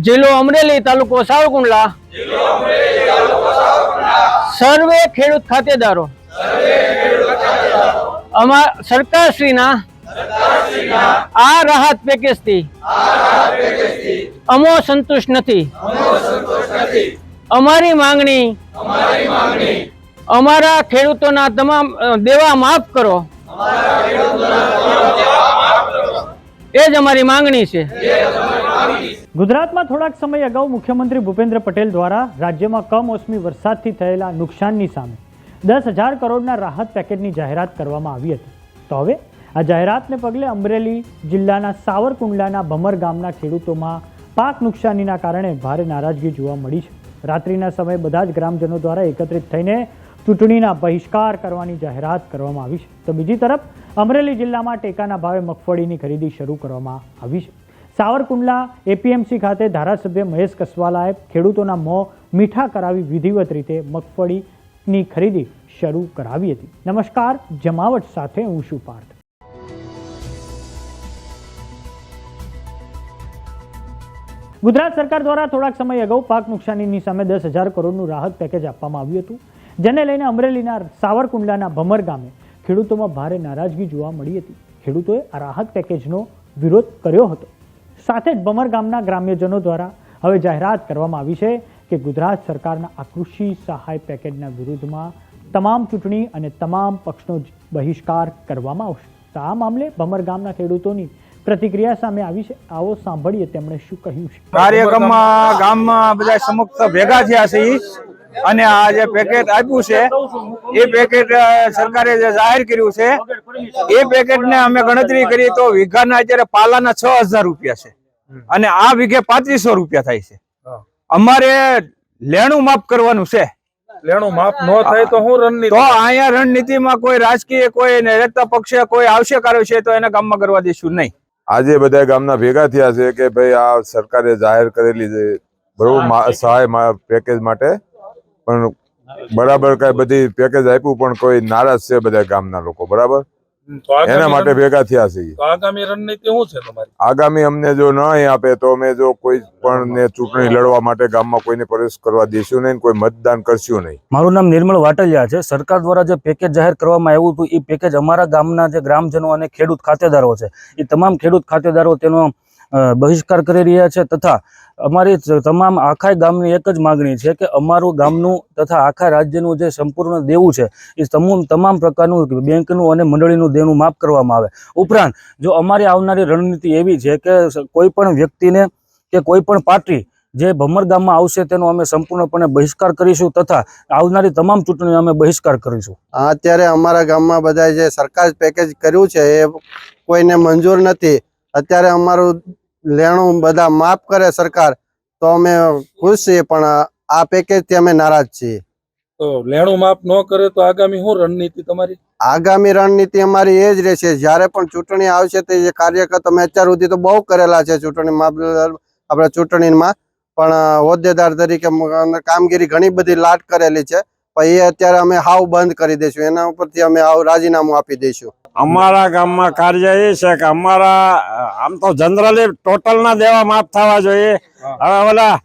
જિલ્લો અમરેલી તાલુકો સાવકુંડલા સર્વે ખેડૂત ખાતેદારો. અમા, સરકારશ્રીના આ રાહત પેકેજથી અમો સંતુષ્ટ નથી. અમારી માંગણી અમારા ખેડૂતોના તમામ દેવા માફ કરો. એ જ અમારી માંગણી છે. ગુજરાતમાં થોડાક સમય અગાઉ મુખ્યમંત્રી ભૂપેન્દ્ર પટેલ દ્વારા રાજ્યમાં કમોસમી વરસાદથી થયેલા નુકસાનની સામે દસ હજાર કરોડના રાહત પેકેજની જાહેરાત કરવામાં આવી હતી. તો હવે આ જાહેરાતને પગલે અમરેલી જિલ્લાના સાવરકુંડલાના ભમર ગામના ખેડૂતોમાં પાક નુકસાનીના કારણે ભારે નારાજગી જોવા મળી છે. રાત્રિના સમયે બધા જ ગ્રામજનો દ્વારા એકત્રિત થઈને ચૂંટણીના બહિષ્કાર કરવાની જાહેરાત કરવામાં આવી છે. તો બીજી તરફ અમરેલી જિલ્લામાં ટેકાના ભાવે મગફળીની ખરીદી શરૂ કરવામાં આવી છે. સાવરકુંડલા એપીએમસી ખાતે ધારાસભ્ય મહેશ કસવાલાએ ખેડૂતોના મોં મીઠા કરાવી વિધિવત રીતે મગફળીની ખરીદી શરૂ કરાવી હતી. નમસ્કાર, જમાવટ સાથે હું શું પાર્થ. ગુજરાત સરકાર દ્વારા થોડાક સમય અગાઉ પાક નુકસાનીની સામે દસ હજાર કરોડનું રાહત પેકેજ આપવામાં આવ્યું હતું, જેને લઈને અમરેલીના સાવરકુંડલાના ભમર ગામે ખેડૂતોમાં ભારે નારાજગી જોવા મળી હતી. ખેડૂતોએ આ રાહત પેકેજનો વિરોધ કર્યો હતો. સાથે જ બમર ગામના ગ્રામ્યજનો દ્વારા હવે જાહેરાત કરવામાં આવી છે કે ગુજરાત સરકારના આ કૃષિ સહાય પેકેજના વિરુદ્ધમાં તમામ ચૂંટણી અને તમામ પક્ષનો બહિષ્કાર કરવામાં આવશે. આ મામલે ભમર ગામના ખેડૂતોની પ્રતિક્રિયા સામે આવી છે. આવો સાંભળીએ તેમણે શું કહ્યું છે. કાર્યક્રમમાં ગામમાં બધા સમક્ષ ભેગા થયા છે. અને આ જે પેકેટ આપ્યું છે એ પેકેટ સરકારે જે જાહેર કર્યું છે એ પેકેટ ને અમે ગણતરી કરી તો વીઘાના અત્યારે પાલાના છ હજાર રૂપિયા છે. અને આ વીઘે પાંત્રીસો રૂપિયા થાય છે. અમારે લેણું માફ કરવાનું છે. લેણું માપ ન થાય તો હું રણનીતિ તો અહીંયા રણનીતિમાં કોઈ રાજકીય કોઈ રહેતા પક્ષે કોઈ આવશે કર્યો છે તો એના કામમાં કરવા દઈશું નહીં. આજે બધા ગામના ભેગા થયા છે કે ભાઈ આ સરકારે જાહેર કરેલી છે. બરોબર સહાય મા- પેકેજ માટે પણ બરાબર કઈ બધી પેકેજ આપ્યું પણ કોઈ નારાજ છે બધા ગામના લોકો બરાબર? એના માટે ભેગા થયા છે આગામી રણનીતિ શું છે તમારી? આગામી અમને જો નહીં આપે તો અમે જો કોઈ પણ ને ચૂંટણી લડવા માટે ગામમાં કોઈને પ્રવેશ કરવા દેશું નહીં કોઈ મતદાન કરશું નહીં. મારું નામ નિર્મળ વાટલિયા છે. સરકાર દ્વારા જે પેકેજ જાહેર કરવામાં આવ્યું હતું એ પેકેજ અમારા ગામના જે ગ્રામજનો અને ખેડૂત ખાતેદારો છે. એ તમામ ખેડૂત ખાતેદારો તેનો બહિષ્કાર કરી રહ્યા છે તથા અમારી તમામ આખા ગામની એક જ માગણી છે કે અમારું ગામનું તથા આખા રાજ્યનું જે સંપૂર્ણ દેવું છે, એ તમામ તમામ પ્રકારનું બેંકનું અને મંડળીનું દેવું માફ કરવામાં આવે. ઉપરાંત, જો અમારી આવનારી રણનીતિ એવી છે કે કોઈ પણ વ્યક્તિને કે કોઈ પણ પાર્ટી જે ભમર ગામમાં આવશે તેનો અમે સંપૂર્ણપણે બહિષ્કાર કરીશું તથા આવનારી તમામ ચૂંટણીઓ અમે બહિષ્કાર કરીશું. અત્યારે અમારા ગામમાં બધા જે સરકાર પેકેજ કર્યું છે, એ કોઈને મંજૂર નથી. અત્યારે અમારું લેણું બધા માફ કરે સરકાર તો અમે ખુશ છીએ પણ આ પેકેજથી અમે નારાજ છીએ. તો લેણું માફ ન કરે તો આગામી શું રણનીતિ તમારી? આગામી રણનીતિ અમારી એ જ રહેશે જ્યારે પણ ચૂંટણી આવશે તે જે કાર્યકર્તા અમે અત્યાર સુધી તો બહુ કરેલા છે ચૂંટણીમાં આપણે ચૂંટણીમાં પણ હોદ્દેદાર તરીકે કામગીરી ઘણી બધી લાટ કરેલી છે પણ એ અત્યારે અમે હાવ બંધ કરી દઈશું એના ઉપરથી અમે હાવ રાજીનામું આપી દઈશું. અમારા ગામમાં કાર્ય એ છે કે અમારા આમ તો જનરલી ટોટલ ના દેવા માફ થવા જોઈએ. હવે બધા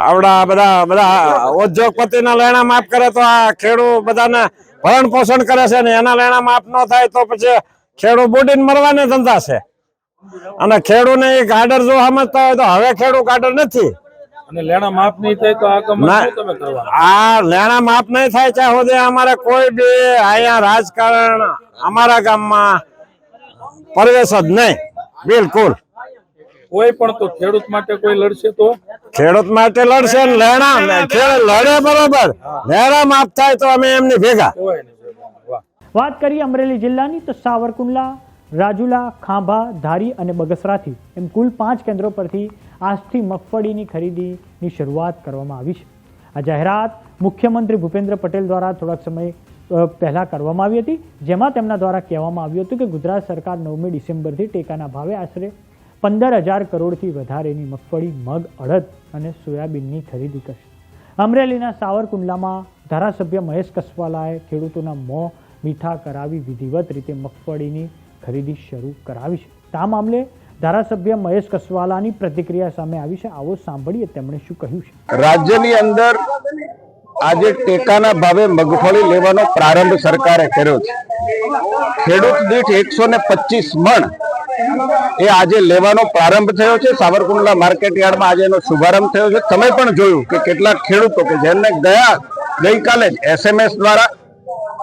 આવડા બધા બધા ઉદ્યોગપતિના લેણા માફ કરે તો આ ખેડૂત બધાને ભરણ પોષણ કરે છે ને એના લેણા માફ ન થાય તો પછી ખેડૂત બુડીને મરવાને ધંધા છે. અને ખેડૂને એ ગાર્ડર જો સમજતા હોય તો હવે ખેડૂત ગાર્ડર નથી. અને લેણા માપ નહીં થાય તો. શું તમે આ લેણા માફ નહીં થાય અમારે કોઈ બી અહીંયા રાજકારણ અમારા ગામમાં પ્રવેશ જ નહીં. બિલકુલ. કોઈ પણ તો ખેડૂત માટે કોઈ લડશે તો? ખેડૂત માટે લડશે લેણા લડે બરોબર. લેણા માફ થાય તો અમે એમની ભેગા. વાત કરીએ અમરેલી જિલ્લાની તો સાવરકુંડલા રાજુલા ખાંભા ધારી અને બગસરાથી. એમ કુલ પાંચ કેન્દ્રો પરથી આજથી મગફળીની ખરીદીની શરૂઆત કરવામાં આવી છે. આ જાહેરાત મુખ્યમંત્રી ભૂપેન્દ્ર પટેલ દ્વારા થોડાક સમય પહેલાં કરવામાં આવી હતી, જેમાં તેમના દ્વારા કહેવામાં આવ્યું હતું કે ગુજરાત સરકાર નવમી ડિસેમ્બરથી ટેકાના ભાવે આશરે પંદર હજાર કરોડથી વધારેની મગફળી મગ, અડદ અને સોયાબીનની ખરીદી કરશે. અમરેલીના સાવરકુંડલામાં ધારાસભ્ય મહેશ કસવાલાએ ખેડૂતોના મોં મીઠા કરાવી વિધિવત રીતે મગફળીની ખરીદી શરૂ કરાવી છે. આ મામલે ધારાસભ્ય મહેશ કસવાલાની પ્રતિક્રિયા સામે આવી છે. આવો સાંભળીએ તેમણે શું કહ્યું છે. રાજ્યની અંદર આજે ટેકાના ભાવે મગફળી લેવાનો પ્રારંભ સરકારે કર્યો છે. ખેડૂત દીઠ એકસો ને પચીસ મણ એ આજે લેવાનો પ્રારંભ થયો છે. સાવરકુંડલા માર્કેટ યાર્ડમાં આજે એનો શુભારંભ થયો છે. તમે પણ જોયું કે કેટલાક ખેડૂતો કે જેમને ગયા ગઈકાલે જ એસએમએસ દ્વારા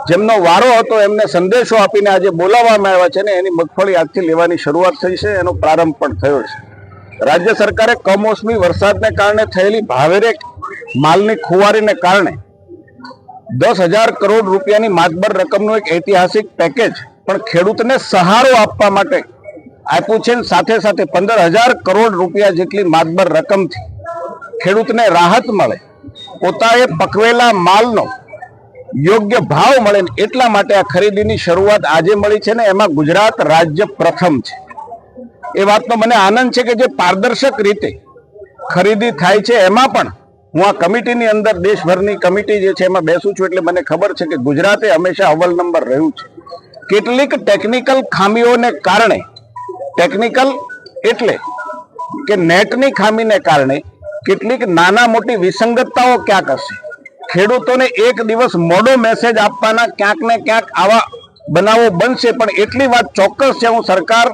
જેમનો વારો હતો, એમને સંદેશો આપીને આજે બોલાવવામાં આવ્યા છે ને એની મગફળી આજથી લેવાની શરૂઆત થઈ છે, એનો પ્રારંભ પણ થયો છે. રાજ્ય સરકારે કમોસમી વરસાદને કારણે થયેલી ભાવેરે માલની ખુવારીને કારણે દસ હજાર કરોડ રૂપિયાની માતબર રકમનું એક ઐતિહાસિક પેકેજ પણ ખેડૂતને સહારો આપવા માટે આપ્યું છે સાથે સાથે પંદર હજાર કરોડ રૂપિયા જેટલી માતબર રકમથી ખેડૂતને રાહત મળે, પોતાએ પકવેલા માલનો યોગ્ય ભાવ મળે ને એટલા માટે આ ખરીદીની શરૂઆત આજે મળી છે ને એમાં ગુજરાત રાજ્ય પ્રથમ છે. એ વાતનો મને આનંદ છે કે જે પારદર્શક રીતે ખરીદી થાય છે, એમાં પણ હું આ કમિટીની અંદર દેશભરની કમિટી જે છે એમાં બેસું છું એટલે મને ખબર છે કે ગુજરાતે હંમેશા અવ્વલ નંબર રહ્યું છે. કેટલીક ટેકનિકલ ખામીઓને કારણે ટેકનિકલ એટલે કે નેટની ખામીને કારણે કેટલીક નાના મોટી વિસંગતતાઓ ક્યાંક હશે ખેડૂતોને એક દિવસ મોડો મેસેજ આપવાના ક્યાંક ને ક્યાંક આવા બનાવો બનશે. પણ એટલી વાત ચોક્કસ છે, હું સરકાર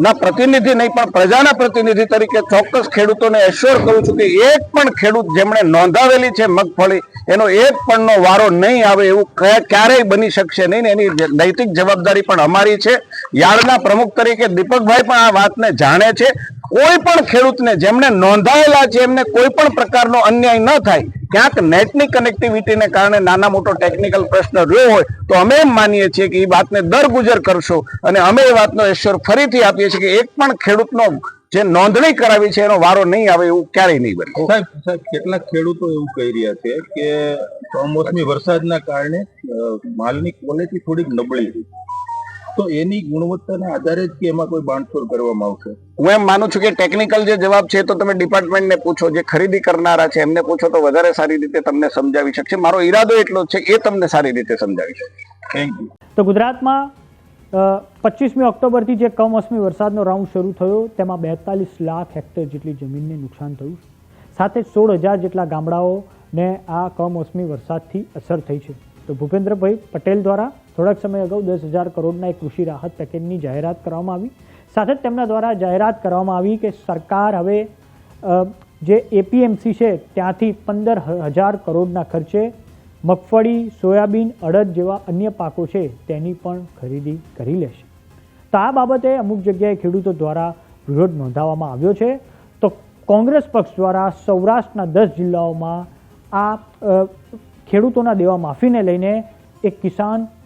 ના પ્રતિનિધિ નહીં, પણ પ્રજાના પ્રતિનિધિ તરીકે ચોક્કસ ખેડૂતોને એશ્યોર કરું છું કે એક પણ ખેડૂત જેમણે નોંધાવેલી છે મગફળી, એનો એક પણનો વારો નહીં આવે એવું ક્યા- ક્યારેય બની શકશે નહીં ને એની નૈતિક જવાબદારી પણ અમારી છે. યાર્ડના પ્રમુખ તરીકે દીપકભાઈ પણ આ વાતને જાણે છે. કોઈ પણ ખેડૂતને જેમણે નોંધાયેલા છે, એમને કોઈ પણ પ્રકારનો અન્યાય ન થાય ક્યાંક નેટની કનેક્ટિવિટીને કારણે નાના મોટો ટેકનિકલ પ્રશ્ન રહ્યો હોય, તો અમે એમ માનીએ છીએ કે એ વાતને દરગુજર કરશો. અને અમે એ વાતનો એશ્યોર ફરીથી આપીએ છીએ કે એક પણ ખેડૂતનો જે નોંધણી કરાવી છે એનો વારો નહીં આવે એવું ક્યારેય નહીં બને. સાહેબ સાહેબ, કેટલાક ખેડૂતો એવું કહી રહ્યા છે કે કમોસમી વરસાદના કારણે માલની ક્વોલિટી થોડીક નબળી તો એની ગુણવત્તાના આધારે જ કે એમાં કોઈ બાંધછોડ કરવામાં આવશે? હું એમ માનું છું કે ટેકનિકલ જે જવાબ છે તો તમે ડિપાર્ટમેન્ટને પૂછો જે ખરીદી કરનારા છે એમને પૂછો તો વધારે સારી રીતે તમને સમજાવી શકશે. મારો ઈરાદો એટલો છે એ તમને સારી રીતે સમજાવી શકશે. થેન્ક યુ તો ગુજરાતમાં પચીસમી ઓક્ટોબરથી જે કમોસમી વરસાદનો રાઉન્ડ શરૂ થયો તેમાં બેતાલીસ લાખ હેક્ટર જેટલી જમીનને નુકસાન થયું સાથે સોળ હજાર જેટલા ગામડાઓને આ કમોસમી વરસાદથી અસર થઈ છે. તો ભૂપેન્દ્રભાઈ પટેલ દ્વારા થોડાક સમય અગાઉ દસ હજાર કરોડના એક કૃષિ રાહત પેકેજની જાહેરાત કરવામાં આવી. સાથે જ તેમના દ્વારા જાહેરાત કરવામાં આવી કે સરકાર હવે જે એપીએમસી છે ત્યાંથી પંદર હજાર કરોડના ખર્ચે મગફળી, સોયાબીન, અડદ જેવા અન્ય પાકો છે તેની પણ ખરીદી કરી લેશે. તો આ બાબતે અમુક જગ્યાએ ખેડૂતો દ્વારા વિરોધ નોંધાવવામાં આવ્યો છે. તો કોંગ્રેસ પક્ષ દ્વારા સૌરાષ્ટ્રના દસ જિલ્લાઓમાં આ ખેડૂતોના દેવા માફીને લઈને એક કિસાન